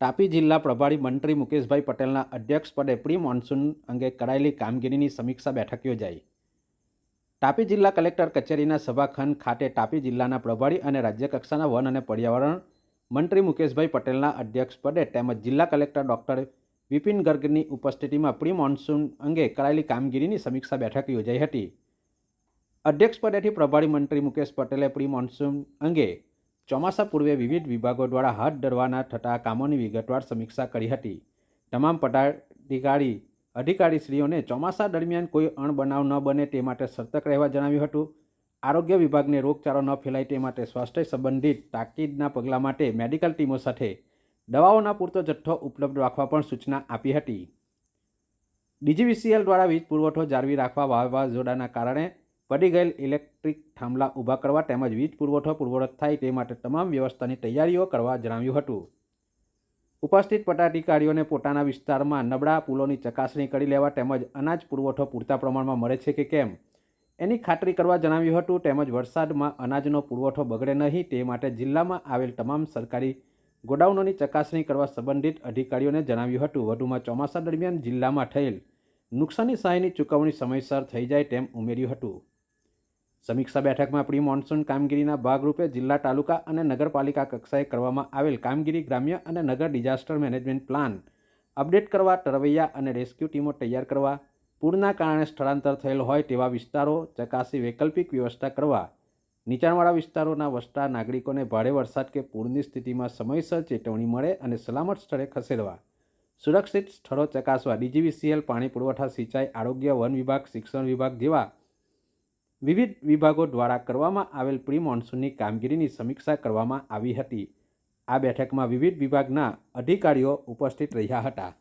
તાપી જિલ્લા પ્રભારી મંત્રી મુકેશભાઈ પટેલના અધ્યક્ષપદે પ્રી મોન્સૂન અંગે કરાયેલી કામગીરીની સમીક્ષા બેઠક યોજાઈ. તાપી જિલ્લા કલેક્ટર કચેરીના સભાખંડ ખાતે તાપી જિલ્લાના પ્રભારી અને રાજ્યકક્ષાના વન અને પર્યાવરણ મંત્રી મુકેશભાઈ પટેલના અધ્યક્ષપદે તેમજ જિલ્લા કલેક્ટર ડૉક્ટર વિપિન ગર્ગની ઉપસ્થિતિમાં પ્રી મોન્સૂન અંગે કરાયેલી કામગીરીની સમીક્ષા બેઠક યોજાઈ હતી. અધ્યક્ષપદેથી પ્રભારી મંત્રી મુકેશ પટેલે પ્રી મોન્સૂન અંગે ચોમાસા પૂર્વે વિવિધ વિભાગો દ્વારા હાથ ધરવાના થતા કામોની વિગતવાર સમીક્ષા કરી હતી. તમામ પદાધિકારી, અધિકારીશ્રીઓને ચોમાસા દરમિયાન કોઈ અણબનાવ ન બને તે માટે સતર્ક રહેવા જણાવ્યું હતું. આરોગ્ય વિભાગને રોગચાળો ન ફેલાય તે માટે સ્વાસ્થ્ય સંબંધિત તાકીદના પગલાં માટે મેડિકલ ટીમો સાથે દવાઓના પૂરતો જથ્થો ઉપલબ્ધ રાખવા પણ સૂચના આપી હતી. ડીજીવીસીએલ દ્વારા વીજ પુરવઠો જાળવી રાખવા વાવાઝોડાના કારણે પડી ગયેલ ઇલેક્ટ્રિક થાંભલા ઊભા કરવા તેમજ વીજ પુરવઠો પૂર્વવત થાય તે માટે તમામ વ્યવસ્થાની તૈયારીઓ કરવા જણાવ્યું હતું. ઉપસ્થિત પદાધિકારીઓને પોતાના વિસ્તારમાં નબળા પુલોની ચકાસણી કરી લેવા તેમજ અનાજ પુરવઠો પૂરતા પ્રમાણમાં મળે છે કે કેમ, એની ખાતરી કરવા જણાવ્યું હતું. તેમજ વરસાદમાં અનાજનો પુરવઠો બગડે નહીં તે માટે જિલ્લામાં આવેલ તમામ સરકારી ગોડાઉનોની ચકાસણી કરવા સંબંધિત અધિકારીઓને જણાવ્યું હતું. વધુમાં ચોમાસા દરમિયાન જિલ્લામાં થયેલ નુકસાની સહાયની ચૂકવણી સમયસર થઈ જાય તેમ ઉમેર્યું હતું. સમીક્ષા બેઠકમાં પ્રી મોન્સૂન કામગીરીના ભાગરૂપે જિલ્લા તાલુકા અને નગરપાલિકા કક્ષાએ કરવામાં આવેલ કામગીરી, ગ્રામ્ય અને નગર ડિઝાસ્ટર મેનેજમેન્ટ પ્લાન અપડેટ કરવા, તરવૈયા અને રેસ્ક્યુ ટીમો તૈયાર કરવા, પૂરના કારણે સ્થળાંતર થયેલ હોય તેવા વિસ્તારો, ચકાસી વૈકલ્પિક વ્યવસ્થા કરવા, નીચાણવાળા વિસ્તારોના વસતા નાગરિકોને ભારે વરસાદ કે પૂરની સ્થિતિમાં સમયસર ચેતવણી મળે અને સલામત સ્થળે ખસેડવા, સુરક્ષિત સ્થળો ચકાસવા, ડીજીવીસીએલ પાણી પુરવઠા સિંચાઈ, આરોગ્ય વન વિભાગ, શિક્ષણ વિભાગ જેવા વિવિધ વિભાગો દ્વારા કરવામાં આવેલ પ્રી મોન્સૂનની કામગીરીની સમીક્ષા કરવામાં આવી હતી. આ બેઠકમાં વિવિધ વિભાગના અધિકારીઓ ઉપસ્થિત રહ્યા હતા.